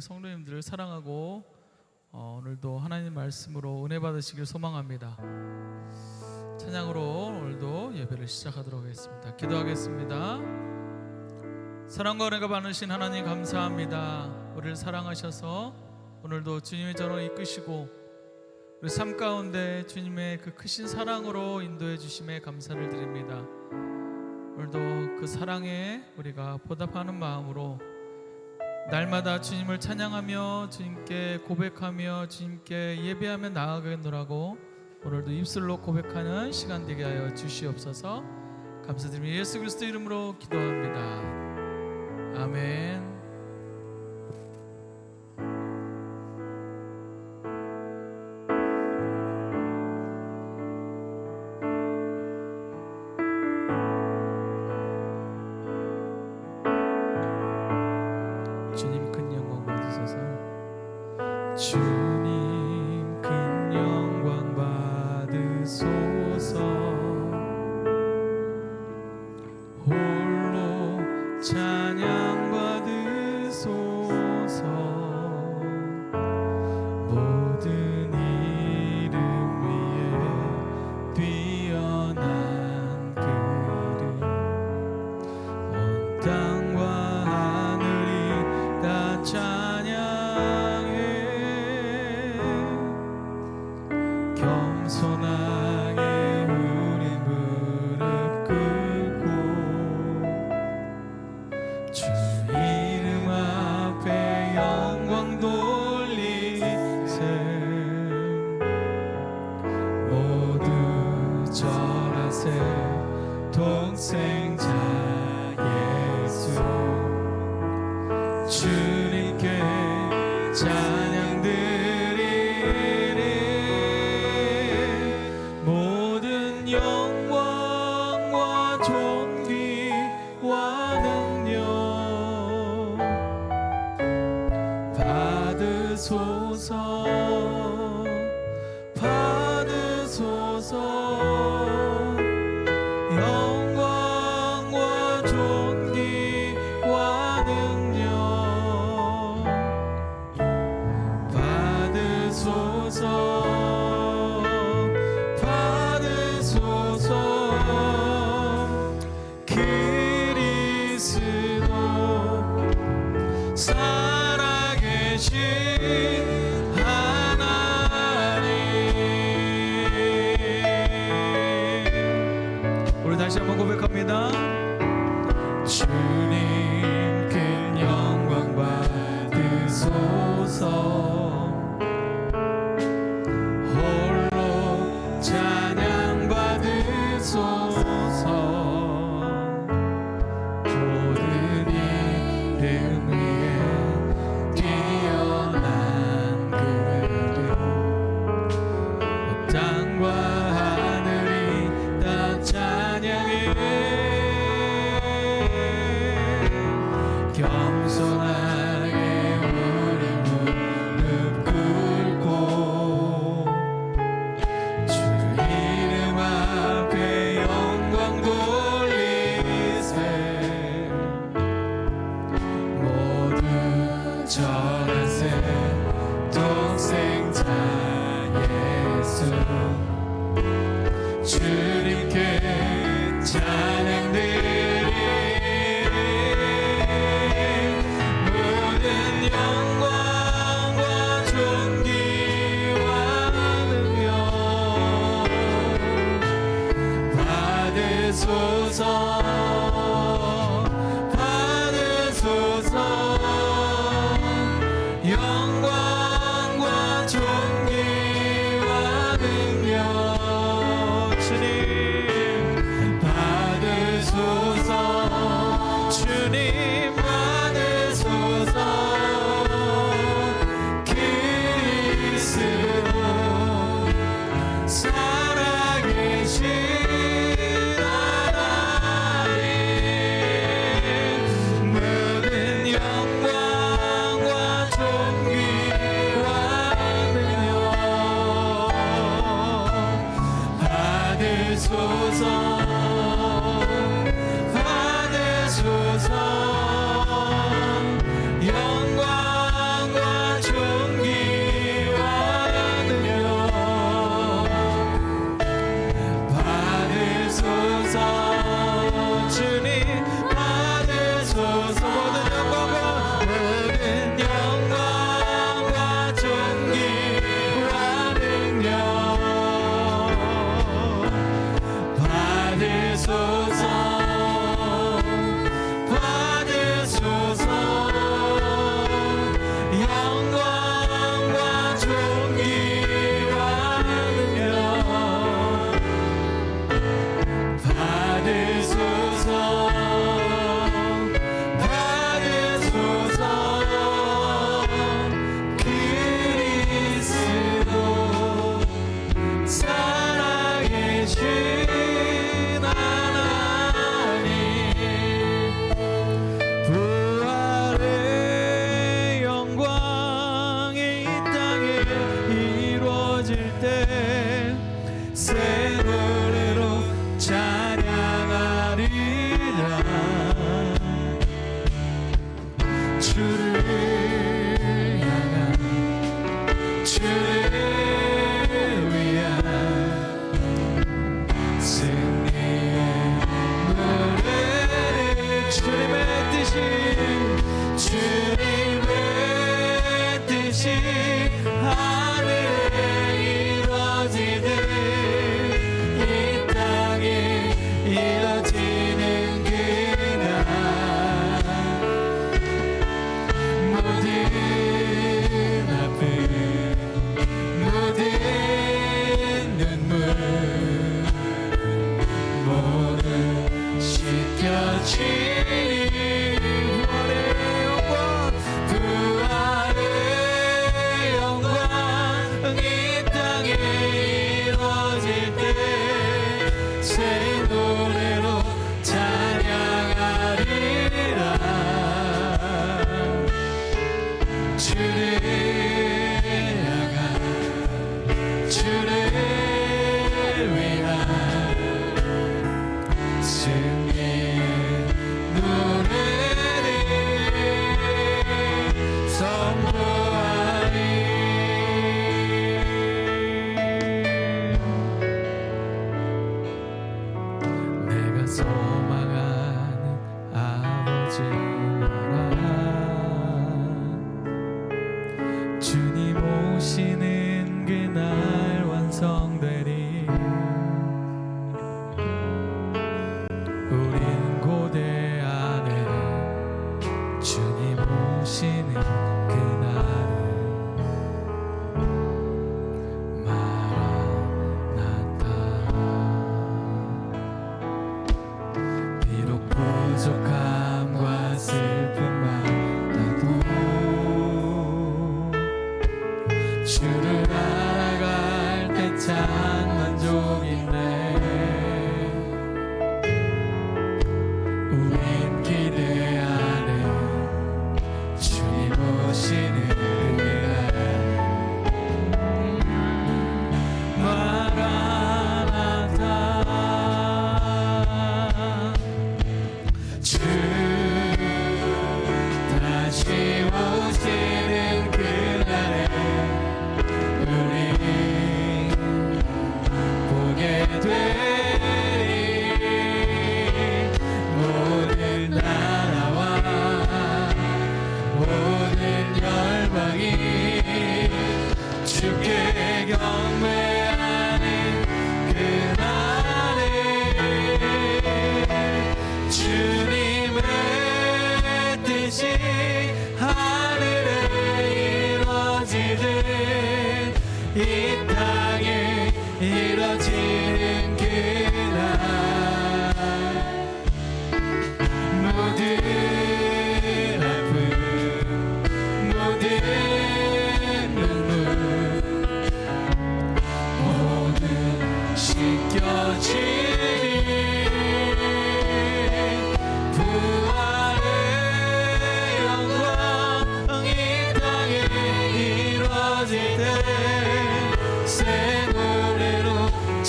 성도님들을 사랑하고 어, 오늘도 하나님 말씀으로 은혜 받으시길 소망합니다. 찬양으로 오늘도 예배를 시작하도록 하겠습니다. 기도하겠습니다. 사랑과 은혜가 많으신 하나님 감사합니다. 우리를 사랑하셔서 오늘도 주님의 전을 이끄시고 우리 삶 가운데 주님의 그 크신 사랑으로 인도해 주심에 감사를 드립니다. 오늘도 그 사랑에 우리가 보답하는 마음으로 날마다 주님을 찬양하며 주님께 고백하며 주님께 예배하며 나아가겠노라고 오늘도 입술로 고백하는 시간 되게 하여 주시옵소서 감사드리며 예수 그리스도 이름으로 기도합니다. 아멘. Things. 전 하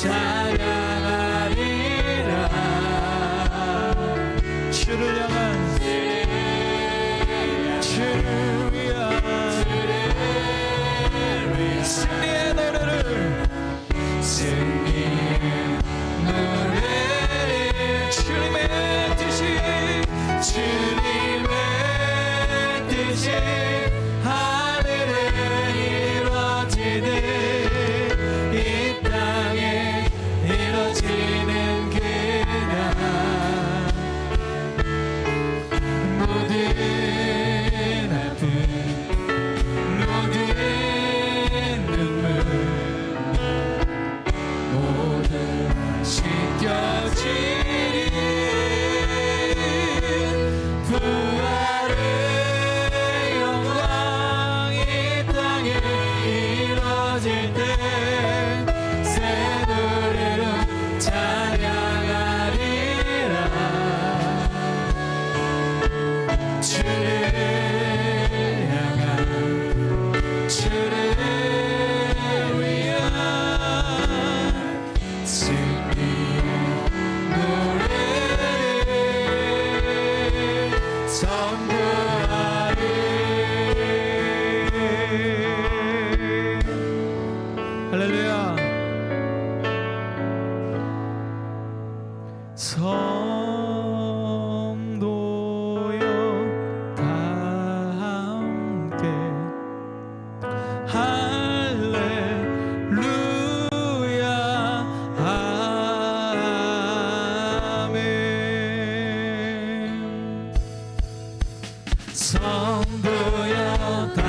노 Sondoyata.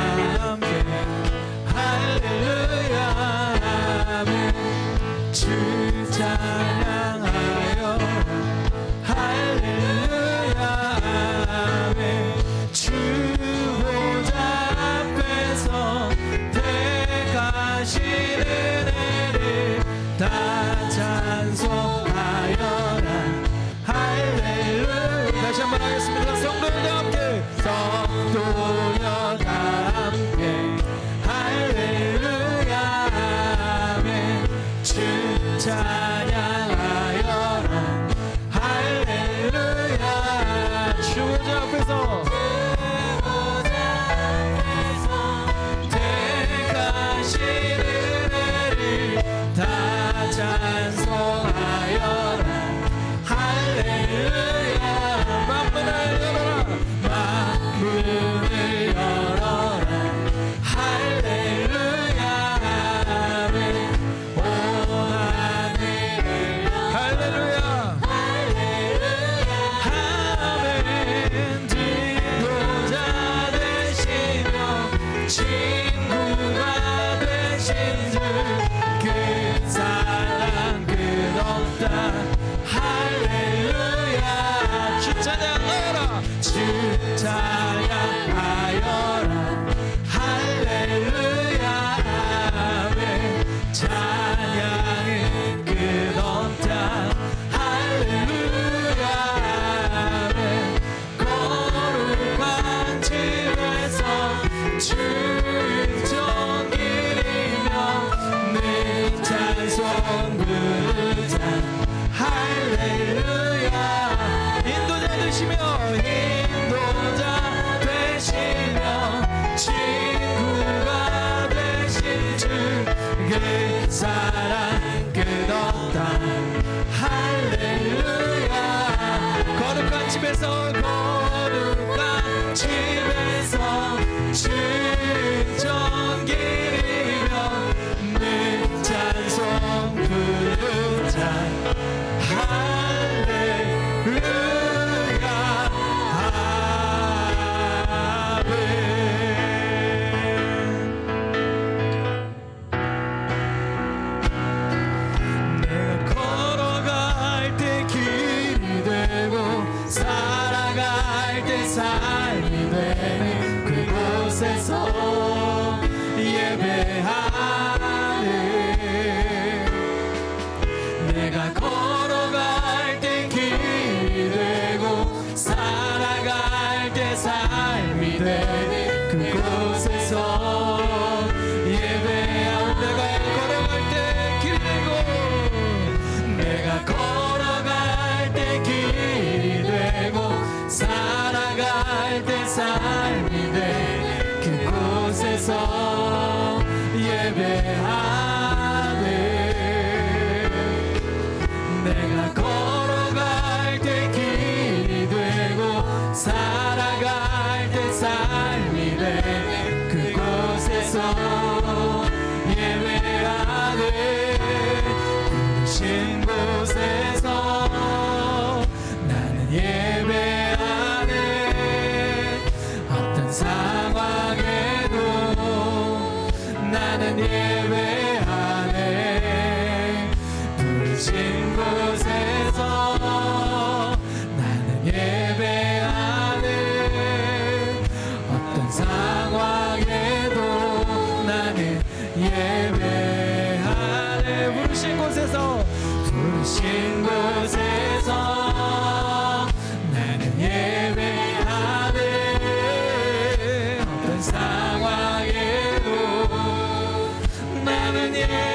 나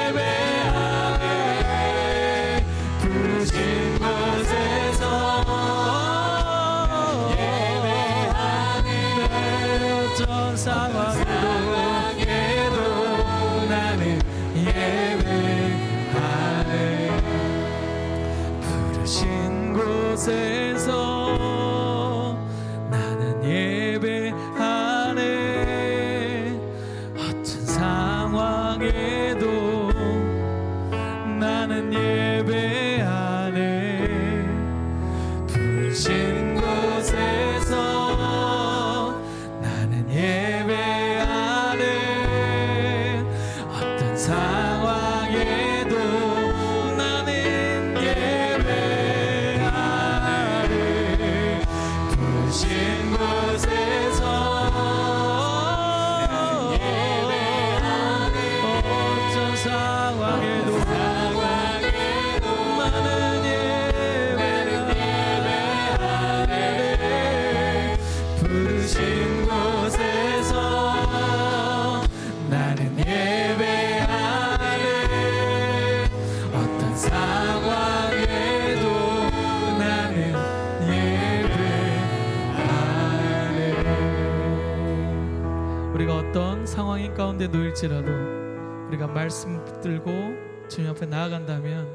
가운데 놓일지라도 우리가 말씀 붙들고 주님 앞에 나아간다면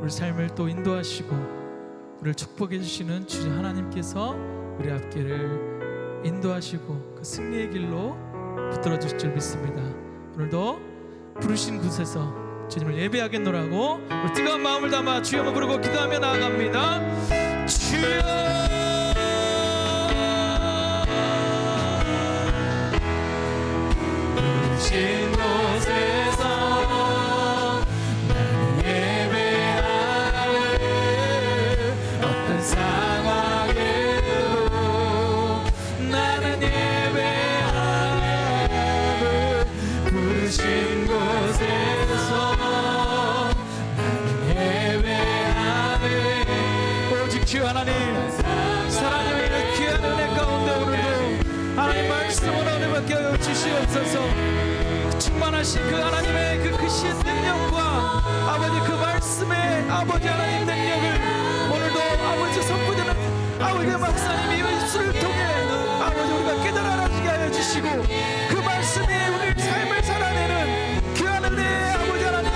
우리 삶을 또 인도하시고 우리를 축복해 주시는 주 하나님께서 우리 앞길을 인도하시고 그 승리의 길로 붙들어 주실 줄 믿습니다. 오늘도 부르신 곳에서 주님을 예배하겠노라고 우리 뜨거운 마음을 담아 주여만 부르고 기도하며 나아갑니다. 주여 부르신 곳에서 나는 예배하네 어떤 상황에도 나는 예배하네 부르신 곳에서 나는 예배하네 오직 주 하나님 사랑님의 귀한 은혜 가운데 오늘도 하나님 말씀으로 은혜 주시옵소서 충만하신 그 하나님의 그 크신 능력과 아버지 그 말씀의 아버지 하나님 능력을 오늘도 아버지 선포되는 아버지 박사님의 입술을 통해 아버지 우리가 깨달아 알아지게 하여 주시고 그 말씀이 우리 삶을 살아내는 귀한 은혜 아버지 하나님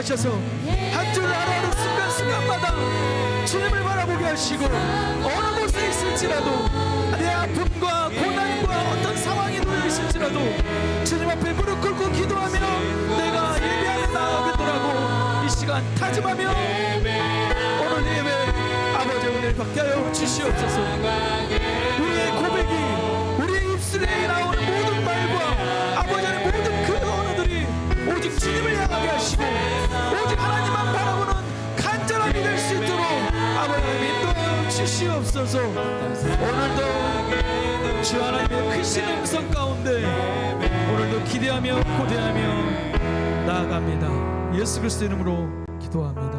하셔서 한 줄 하루하루 순간순간마다 주님을 바라보게 하시고 어느 곳에 있을지라도 내 아픔과 고난과 어떤 있을지라도 주님 앞에 무릎 꿇고 기도하며 내가 예배하며 나아가겠노라고 이 시간 다짐하며 오늘 예배 아버지 은혜를 받게 하여 주시옵소서. 우리의 고백이 우리의 입술에 나오는 모든 말과 아버지 의 모든 그 언어들이 오직 주님을 향하게 하시고 오직 하나님만 바라보는 간절함이 될 수 있도록 아버지 하나님 인도하여 주시옵소서. 오늘도 주 하나님의 크신 음성 가운데 오늘도 기대하며 고대하며 나아갑니다. 예수 그리스도 이름으로 기도합니다